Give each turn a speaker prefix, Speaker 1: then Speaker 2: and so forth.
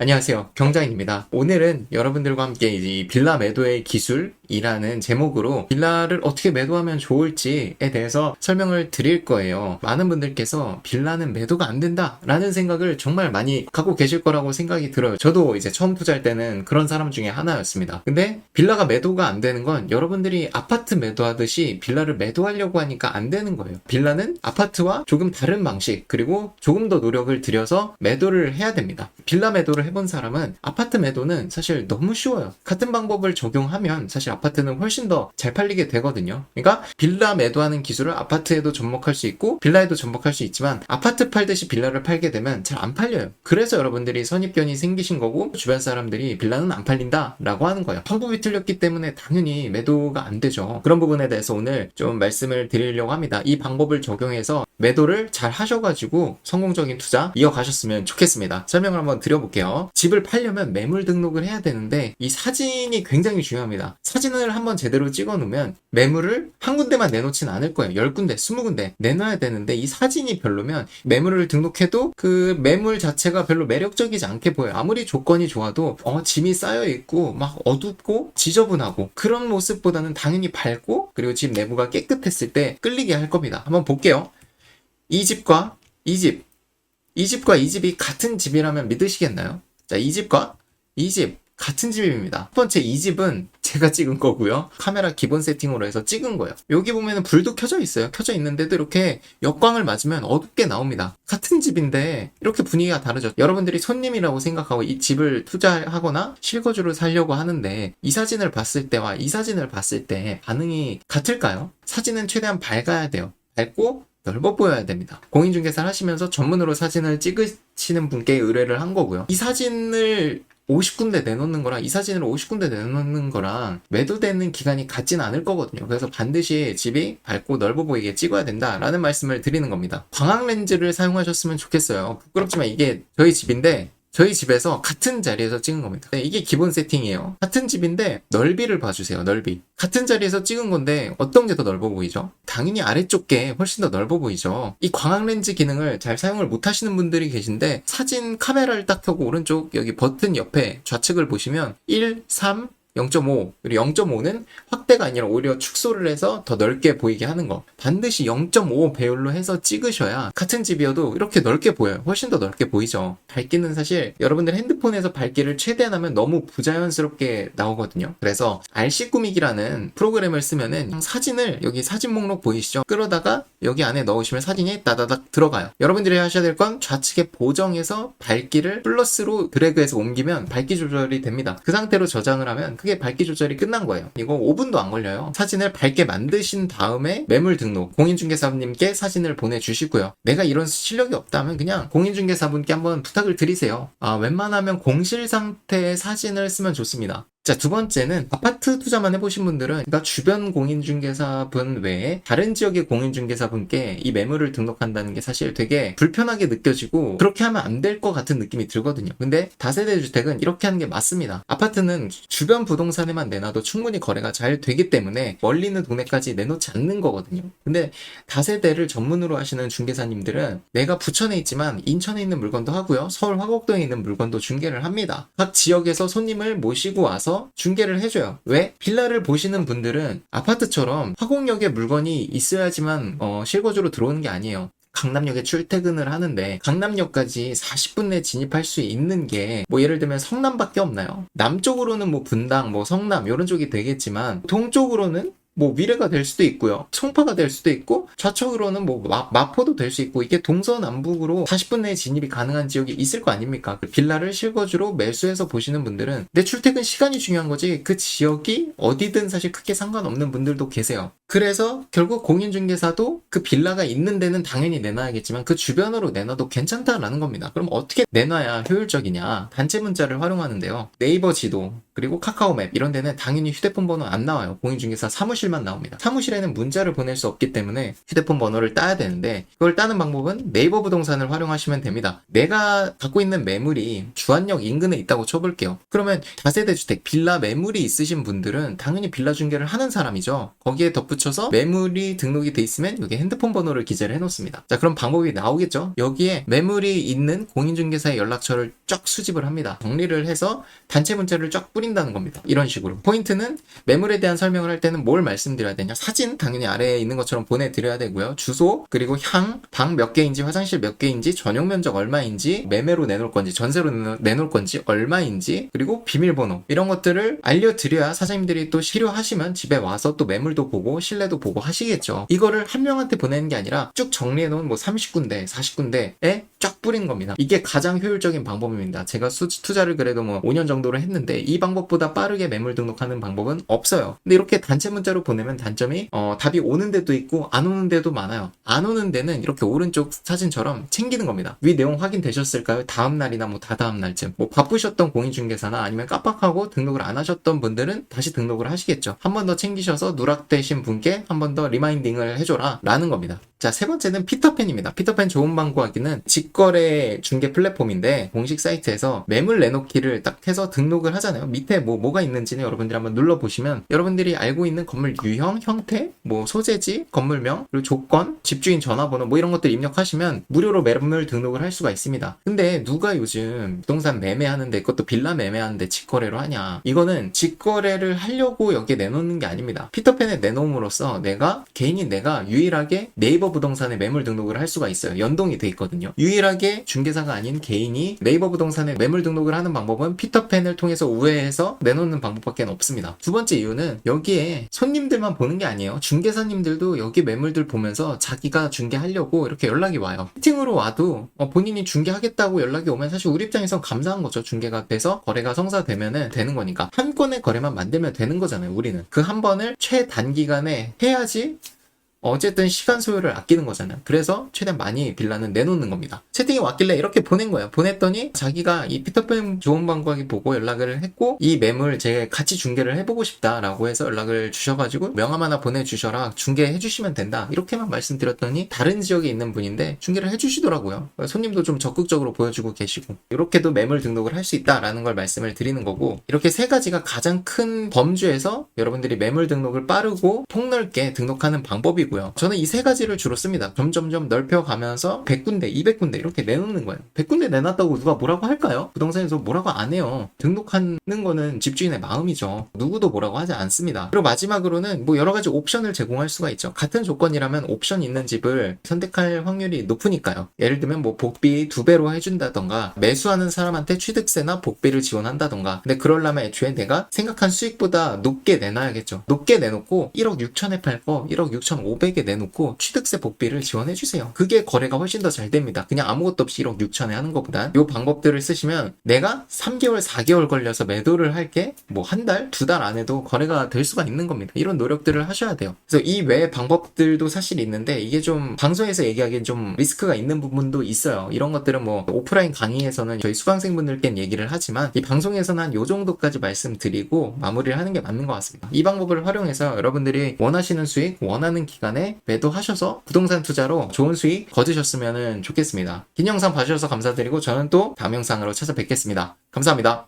Speaker 1: 안녕하세요. 경장입니다. 오늘은 여러분들과 함께 이 빌라 매도의 기술이라는 제목으로 빌라를 어떻게 매도하면 좋을지에 대해서 설명을 드릴 거예요. 많은 분들께서 빌라는 매도가 안 된다 라는 생각을 정말 많이 갖고 계실 거라고 생각이 들어요. 저도 이제 처음 투자할 때는 그런 사람 중에 하나였습니다. 근데 빌라가 매도가 안 되는 건 여러분들이 아파트 매도하듯이 빌라를 매도하려고 하니까 안 되는 거예요. 빌라는 아파트와 조금 다른 방식 그리고 조금 더 노력을 들여서 매도를 해야 됩니다. 빌라 매도를 해본 사람은 아파트 매도는 사실 너무 쉬워요. 같은 방법을 적용하면 사실 아파트는 훨씬 더 잘 팔리게 되거든요. 그러니까 빌라 매도하는 기술을 아파트에도 접목할 수 있고 빌라에도 접목할 수 있지만 아파트 팔듯이 빌라를 팔게 되면 잘 안 팔려요. 그래서 여러분들이 선입견이 생기신 거고 주변 사람들이 빌라는 안 팔린다라고 하는 거예요. 방법이 틀렸기 때문에 당연히 매도가 안 되죠. 그런 부분에 대해서 오늘 좀 말씀을 드리려고 합니다. 이 방법을 적용해서 매도를 잘 하셔가지고 성공적인 투자 이어가셨으면 좋겠습니다. 설명을 한번 드려볼게요. 집을 팔려면 매물 등록을 해야 되는데 이 사진이 굉장히 중요합니다. 사진을 한번 제대로 찍어 놓으면 매물을 한 군데만 내놓진 않을 거예요. 10군데, 20군데 내놔야 되는데 이 사진이 별로면 매물을 등록해도 그 매물 자체가 별로 매력적이지 않게 보여요. 아무리 조건이 좋아도 어, 짐이 쌓여 있고 막 어둡고 지저분하고 그런 모습보다는 당연히 밝고 그리고 집 내부가 깨끗했을 때 끌리게 할 겁니다. 한번 볼게요. 이 집과 이 집, 이 집과 이 집이 같은 집이라면 믿으시겠나요? 자, 이 집과 이 집 같은 집입니다. 첫 번째 이 집은 제가 찍은 거고요. 카메라 기본 세팅으로 해서 찍은 거예요. 여기 보면은 불도 켜져 있어요. 켜져 있는데도 이렇게 역광을 맞으면 어둡게 나옵니다. 같은 집인데 이렇게 분위기가 다르죠. 여러분들이 손님이라고 생각하고 이 집을 투자하거나 실거주를 살려고 하는데 이 사진을 봤을 때와 이 사진을 봤을 때 반응이 같을까요? 사진은 최대한 밝아야 돼요. 밝고 넓어 보여야 됩니다. 공인중개사를 하시면서 전문으로 사진을 찍으시는 분께 의뢰를 한 거고요. 이 사진을 50군데 내놓는 거랑 이 사진을 50군데 내놓는 거랑 매도되는 기간이 같진 않을 거거든요. 그래서 반드시 집이 밝고 넓어 보이게 찍어야 된다라는 말씀을 드리는 겁니다. 광학 렌즈를 사용하셨으면 좋겠어요. 부끄럽지만 이게 저희 집인데 저희 집에서 같은 자리에서 찍은 겁니다. 네, 이게 기본 세팅이에요. 같은 집인데 넓이를 봐주세요. 넓이. 같은 자리에서 찍은 건데 어떤 게 더 넓어 보이죠? 당연히 아래쪽 게 훨씬 더 넓어 보이죠. 이 광학 렌즈 기능을 잘 사용을 못 하시는 분들이 계신데 사진 카메라를 딱 켜고 오른쪽 여기 버튼 옆에 좌측을 보시면 1, 3, 0.5 그리고 0.5는 확대가 아니라 오히려 축소를 해서 더 넓게 보이게 하는 거. 반드시 0.5 배율로 해서 찍으셔야 같은 집이어도 이렇게 넓게 보여요 훨씬 더 넓게 보이죠. 밝기는 사실 여러분들 핸드폰에서 밝기를 최대한 하면 너무 부자연스럽게 나오거든요. 그래서 RC 꾸미기라는 프로그램을 쓰면은 사진을 여기 사진 목록 보이시죠? 끌어다가 여기 안에 넣으시면 사진이 따다닥 들어가요. 여러분들이 하셔야 될 건 좌측에 보정해서 밝기를 플러스로 드래그해서 옮기면 밝기 조절이 됩니다. 그 상태로 저장을 하면 크게 밝기 조절이 끝난 거예요. 이거 5분도 안 걸려요. 사진을 밝게 만드신 다음에 매물 등록, 공인중개사분님께 사진을 보내주시고요. 내가 이런 실력이 없다면 그냥 공인중개사분께 한번 부탁을 드리세요. 아, 웬만하면 공실 상태의 사진을 쓰면 좋습니다. 자, 두 번째는 아파트 투자만 해보신 분들은 그러니까 주변 공인중개사분 외에 다른 지역의 공인중개사분께 이 매물을 등록한다는 게 사실 되게 불편하게 느껴지고 그렇게 하면 안 될 것 같은 느낌이 들거든요. 근데 다세대 주택은 이렇게 하는 게 맞습니다. 아파트는 주변 부동산에만 내놔도 충분히 거래가 잘 되기 때문에 멀리 있는 동네까지 내놓지 않는 거거든요. 근데 다세대를 전문으로 하시는 중개사님들은 내가 부천에 있지만 인천에 있는 물건도 하고요. 서울 화곡동에 있는 물건도 중개를 합니다. 각 지역에서 손님을 모시고 와서 중개를 해줘요. 왜? 빌라를 보시는 분들은 아파트처럼 화곡역에 물건이 있어야지만 어, 실거주로 들어오는 게 아니에요. 강남역에 출퇴근을 하는데 강남역까지 40분 내에 진입할 수 있는 게 뭐 예를 들면 성남밖에 없나요? 남쪽으로는 뭐 분당, 뭐 성남 이런 쪽이 되겠지만 동쪽으로는 뭐 미래가 될 수도 있고요. 송파가 될 수도 있고 좌측으로는 뭐 마, 마포도 될 수 있고 이게 동서남북으로 40분 내에 진입이 가능한 지역이 있을 거 아닙니까? 그 빌라를 실거주로 매수해서 보시는 분들은 내 출퇴근 시간이 중요한 거지 그 지역이 어디든 사실 크게 상관없는 분들도 계세요. 그래서 결국 공인중개사도 그 빌라가 있는 데는 당연히 내놔야겠지만 그 주변으로 내놔도 괜찮다라는 겁니다. 그럼 어떻게 내놔야 효율적이냐? 단체 문자를 활용하는데요. 네이버 지도 그리고 카카오맵 이런 데는 당연히 휴대폰 번호 안 나와요. 공인중개사 사무실 사무실만 나옵니다. 사무실에는 문자를 보낼 수 없기 때문에 휴대폰 번호를 따야 되는데 그걸 따는 방법은 네이버 부동산을 활용하시면 됩니다. 내가 갖고 있는 매물이 주안역 인근에 있다고 쳐볼게요. 그러면 다세대 주택 빌라 매물이 있으신 분들은 당연히 빌라 중개를 하는 사람이죠. 거기에 덧붙여서 매물이 등록이 돼 있으면 여기 핸드폰 번호를 기재를 해놓습니다. 자 그럼 방법이 나오겠죠. 여기에 매물이 있는 공인중개사의 연락처를 쫙 수집을 합니다. 정리를 해서 단체 문자를 쫙 뿌린다는 겁니다. 이런 식으로. 포인트는 매물에 대한 설명을 할 때는 뭘 말씀 드려야 되냐? 사진 당연히 아래에 있는 것처럼 보내드려야 되고요. 주소 그리고 향, 방 몇 개인지, 화장실 몇 개인지, 전용 면적 얼마인지, 매매로 내놓을 건지, 전세로 내놓- 내놓을 건지 얼마인지, 그리고 비밀번호 이런 것들을 알려드려야 사장님들이 또 필요하시면 집에 와서 또 매물도 보고 실내도 보고 하시겠죠. 이거를 한 명한테 보내는 게 아니라 쭉 정리해놓은 뭐 30군데, 40군데에 쫙 뿌리는 겁니다. 이게 가장 효율적인 방법입니다. 제가 수, 투자를 그래도 뭐 5년 정도를 했는데 이 방법보다 빠르게 매물 등록하는 방법은 없어요. 근데 이렇게 단체 문자로 보내면 단점이 어, 답이 오는 데도 있고 안 오는 데도 많아요. 안 오는 데는 이렇게 오른쪽 사진처럼 챙기는 겁니다. 위 내용 확인되셨을까요? 다음 날이나 뭐 다다음 날쯤 뭐 바쁘셨던 공인중개사나 아니면 깜빡하고 등록을 안 하셨던 분들은 다시 등록을 하시겠죠. 한 번 더 챙기셔서 누락되신 분께 한 번 더 리마인딩을 해줘라 라는 겁니다. 자, 세 번째는 피터팬입니다. 피터팬 좋은 방 구하기는 직거래 중개 플랫폼인데 공식 사이트에서 매물 내놓기를 딱 해서 등록을 하잖아요. 밑에 뭐 뭐가 있는지는 여러분들이 한번 눌러 보시면 여러분들이 알고 있는 건물 유형, 형태, 뭐 소재지, 건물명, 그리고 조건, 집주인 전화번호 뭐 이런 것들 입력하시면 무료로 매물 등록을 할 수가 있습니다. 근데 누가 요즘 부동산 매매하는데 그것도 빌라 매매하는데 직거래로 하냐? 이거는 직거래를 하려고 여기에 내놓는 게 아닙니다. 피터팬에 내놓음으로써 내가 개인인 내가 유일하게 네이버 부동산에 매물 등록을 할 수가 있어요. 연동이 돼 있거든요. 유일하게 중개사가 아닌 개인이 네이버 부동산에 매물 등록을 하는 방법은 피터팬을 통해서 우회해서 내놓는 방법밖에 없습니다. 두 번째 이유는 여기에 손님들만 보는 게 아니에요. 중개사님들도 여기 매물들 보면서 자기가 중개하려고 이렇게 연락이 와요. 채팅으로 와도 어, 본인이 중개하겠다고 연락이 오면 사실 우리 입장에서 감사한 거죠. 중개가 돼서 거래가 성사되면은 되는 거니까 한 건의 거래만 만들면 되는 거잖아요. 우리는 그 한 번을 최단기간에 해야지 어쨌든 시간 소요를 아끼는 거잖아요. 그래서 최대한 많이 빌라는 내놓는 겁니다. 채팅이 왔길래 이렇게 보낸 거예요. 보냈더니 자기가 이 피터팬 좋은 방법이 보고 연락을 했고 이 매물 제가 같이 중개를 해보고 싶다라고 해서 연락을 주셔가지고 명함 하나 보내주셔라 중개해 주시면 된다 이렇게만 말씀드렸더니 다른 지역에 있는 분인데 중개를 해주시더라고요. 손님도 좀 적극적으로 보여주고 계시고 이렇게도 매물 등록을 할 수 있다라는 걸 말씀을 드리는 거고 이렇게 세 가지가 가장 큰 범주에서 여러분들이 매물 등록을 빠르고 폭넓게 등록하는 방법이 고요 저는 이 세 가지를 주로 씁니다. 점점점 넓혀가면서 100군데, 200군데 이렇게 내놓는 거예요. 100군데 내놨다고 누가 뭐라고 할까요? 부동산에서 뭐라고 안 해요. 등록하는 거는 집주인의 마음이죠. 누구도 뭐라고 하지 않습니다. 그리고 마지막으로는 뭐 여러 가지 옵션을 제공할 수가 있죠. 같은 조건이라면 옵션 있는 집을 선택할 확률이 높으니까요. 예를 들면 뭐 복비 두 배로 해준다던가 매수하는 사람한테 취득세나 복비를 지원한다던가 근데 그러려면 애초에 내가 생각한 수익보다 높게 내놔야겠죠. 높게 내놓고 1억 6천에 팔 거 1억 6천 5 백에 내놓고 취득세 복비를 지원해 주세요. 그게 거래가 훨씬 더 잘 됩니다. 그냥 아무것도 없이 1억 6천에 하는 것보다 이 방법들을 쓰시면 내가 3개월 4개월 걸려서 매도를 할 게 뭐 한 달, 두 달 안에도 거래가 될 수가 있는 겁니다. 이런 노력들을 하셔야 돼요. 그래서 이 외의 방법들도 사실 있는데 이게 좀 방송에서 얘기하기엔 좀 리스크가 있는 부분도 있어요. 이런 것들은 뭐 오프라인 강의에서는 저희 수강생분들께 얘기를 하지만 이 방송에서는 한 요 정도까지 말씀드리고 마무리를 하는 게 맞는 것 같습니다. 이 방법을 활용해서 여러분들이 원하시는 수익, 원하는 기 간에 매도하셔서 부동산 투자로 좋은 수익 거두셨으면 좋겠습니다. 긴 영상 봐주셔서 감사드리고 저는 또 다음 영상으로 찾아뵙겠습니다. 감사합니다.